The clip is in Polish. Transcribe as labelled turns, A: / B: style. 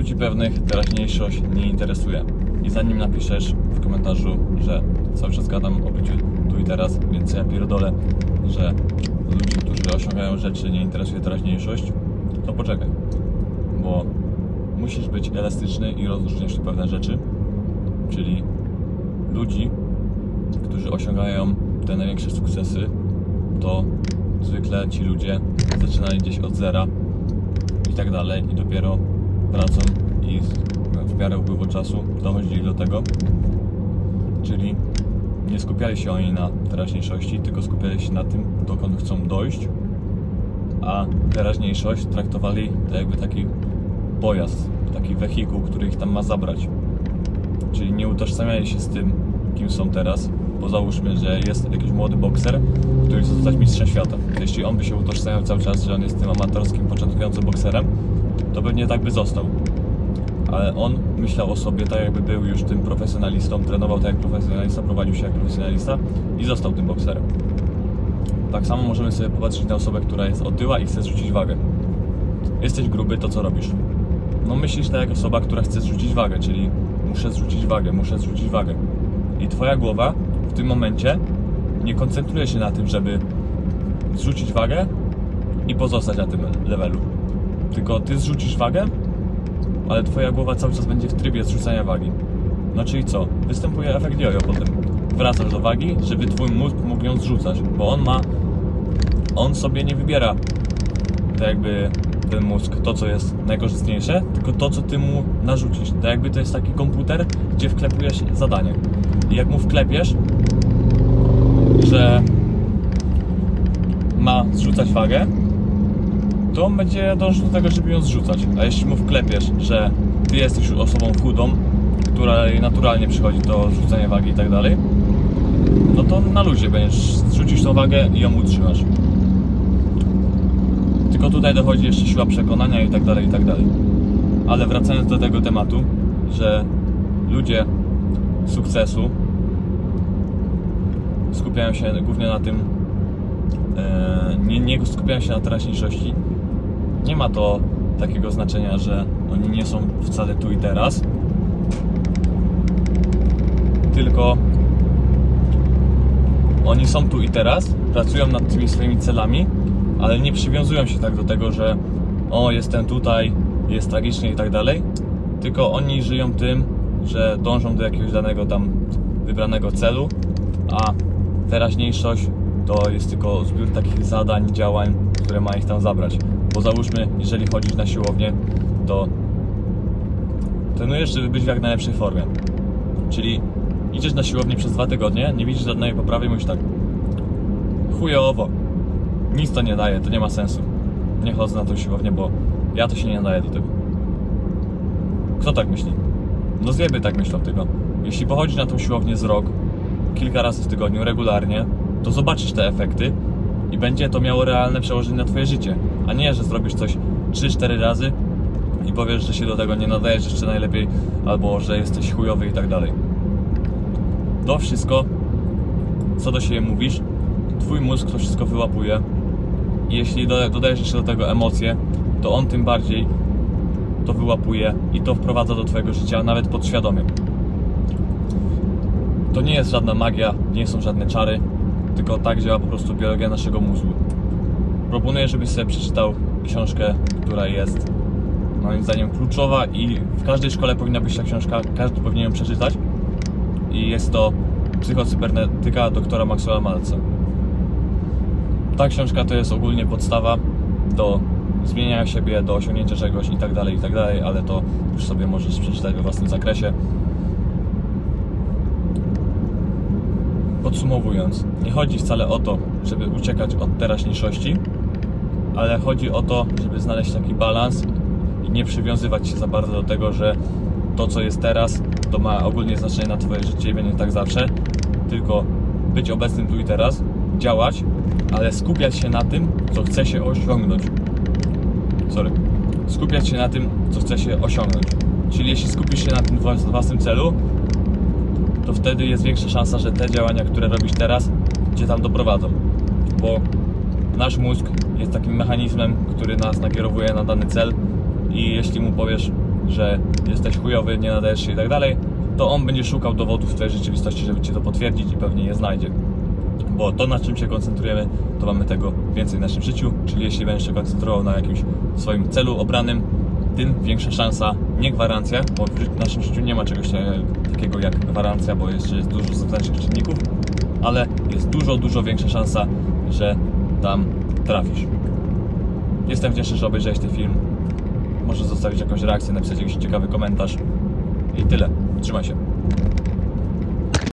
A: Ludzi pewnych teraźniejszość nie interesuje. I zanim napiszesz w komentarzu, że cały czas gadam o byciu tu i teraz, więc ja pierdolę, że ludzi, którzy osiągają rzeczy nie interesuje teraźniejszość, to poczekaj. Bo musisz być elastyczny i rozróżniać tu pewne rzeczy, czyli ludzi, którzy osiągają te największe sukcesy, to zwykle ci ludzie zaczynali gdzieś od zera i tak dalej i dopiero pracą i w miarę upływu czasu dochodzili do tego. Czyli nie skupiali się oni na teraźniejszości, tylko skupiali się na tym, dokąd chcą dojść, a teraźniejszość traktowali to jakby taki pojazd, taki wehikuł, który ich tam ma zabrać. Czyli nie utożsamiali się z tym, kim są teraz, bo załóżmy, że jest jakiś młody bokser, który chce zostać mistrzem świata. Jeśli on by się utożsamiał cały czas, że on jest tym amatorskim, początkującym bokserem, to pewnie tak by został. Ale on myślał o sobie tak, jakby był już tym profesjonalistą, trenował tak jak profesjonalista, prowadził się jak profesjonalista i został tym bokserem. Tak samo możemy sobie popatrzeć na osobę, która jest otyła i chce zrzucić wagę. Jesteś gruby, to co robisz? No myślisz tak jak osoba, która chce zrzucić wagę, czyli muszę zrzucić wagę, muszę zrzucić wagę. I twoja głowa w tym momencie nie koncentruje się na tym, żeby zrzucić wagę i pozostać na tym levelu. Tylko ty zrzucisz wagę, ale twoja głowa cały czas będzie w trybie zrzucania wagi. No czyli co? Występuje efekt jojo potem. Wracasz do wagi, żeby twój mózg mógł ją zrzucać, bo on ma... On sobie nie wybiera tak jakby ten mózg, to co jest najkorzystniejsze, tylko to co ty mu narzucisz. Tak jakby to jest taki komputer, gdzie wklepujesz zadanie. I jak mu wklepiesz, że ma zrzucać wagę, to on będzie dążył do tego, żeby ją zrzucać. A jeśli mu wklepiesz, że ty jesteś osobą chudą, która naturalnie przychodzi do zrzucania wagi i tak dalej, no to na luzie będziesz zrzucisz tą wagę i ją utrzymasz. Tylko tutaj dochodzi jeszcze siła przekonania i tak dalej, i tak dalej. Ale wracając do tego tematu, że ludzie sukcesu skupiają się głównie na tym, e, nie, nie skupiają się na teraźniejszości. Nie ma to takiego znaczenia, że oni nie są wcale tu i teraz, tylko oni są tu i teraz, pracują nad tymi swoimi celami, ale nie przywiązują się tak do tego, że o, jestem tutaj, jest tragicznie i tak dalej, tylko oni żyją tym, że dążą do jakiegoś danego tam wybranego celu, a teraźniejszość to jest tylko zbiór takich zadań, działań, które ma ich tam zabrać. Bo załóżmy, jeżeli chodzisz na siłownię, to trenujesz, żeby być w jak najlepszej formie. Czyli idziesz na siłownię przez dwa tygodnie, nie widzisz żadnej poprawy i mówisz tak chujowo, nic to nie daje, to nie ma sensu. Nie chodzę na tą siłownię, bo ja to się nie nadaje do tego. Kto tak myśli? No zjeby tak myślą tylko. Jeśli pochodzisz na tą siłownię z rok, kilka razy w tygodniu, regularnie, to zobaczysz te efekty i będzie to miało realne przełożenie na twoje życie. A nie, że zrobisz coś 3-4 razy i powiesz, że się do tego nie nadajesz jeszcze najlepiej, albo że jesteś chujowy i tak dalej. To wszystko, co do siebie mówisz, twój mózg to wszystko wyłapuje. Jeśli doda- dodajesz jeszcze do tego emocje, to on tym bardziej to wyłapuje i to wprowadza do twojego życia, nawet podświadomie. To nie jest żadna magia, nie są żadne czary, tylko tak działa po prostu biologia naszego mózgu. Proponuję, żebyś sobie przeczytał książkę, która jest moim zdaniem kluczowa i w każdej szkole powinna być ta książka, każdy powinien ją przeczytać. I jest to Psychocybernetyka doktora Maxwella Maltza. Ta książka to jest ogólnie podstawa do zmieniania siebie, do osiągnięcia czegoś i tak dalej, i tak dalej, ale to już sobie możesz przeczytać we własnym zakresie. Podsumowując, nie chodzi wcale o to, żeby uciekać od teraźniejszości, ale chodzi o to, żeby znaleźć taki balans i nie przywiązywać się za bardzo do tego, że to, co jest teraz, to ma ogólnie znaczenie na Twoje życie i będzie tak zawsze, tylko być obecnym tu i teraz, działać, ale skupiać się na tym, co chce się osiągnąć. Sorry. Skupiać się na tym, co chce się osiągnąć. Czyli jeśli skupisz się na tym włas- własnym celu, to wtedy jest większa szansa, że te działania, które robisz teraz, cię tam doprowadzą. Bo nasz mózg jest takim mechanizmem, który nas nakierowuje na dany cel i jeśli mu powiesz że jesteś chujowy, nie nadajesz się i tak dalej, to on będzie szukał dowodów w twojej rzeczywistości, żeby ci to potwierdzić i pewnie je znajdzie. Bo to, na czym się koncentrujemy, to mamy tego więcej w naszym życiu, czyli jeśli będziesz się koncentrował na jakimś swoim celu obranym, tym większa szansa, nie gwarancja, bo w naszym życiu nie ma czegoś takiego jak gwarancja, bo jeszcze jest dużo zewnętrznych czynników, ale jest dużo, dużo większa szansa, że tam trafisz. Jestem wdzięczny, że obejrzałeś ten film. Możesz zostawić jakąś reakcję, napisać jakiś ciekawy komentarz. I tyle. Trzymaj się.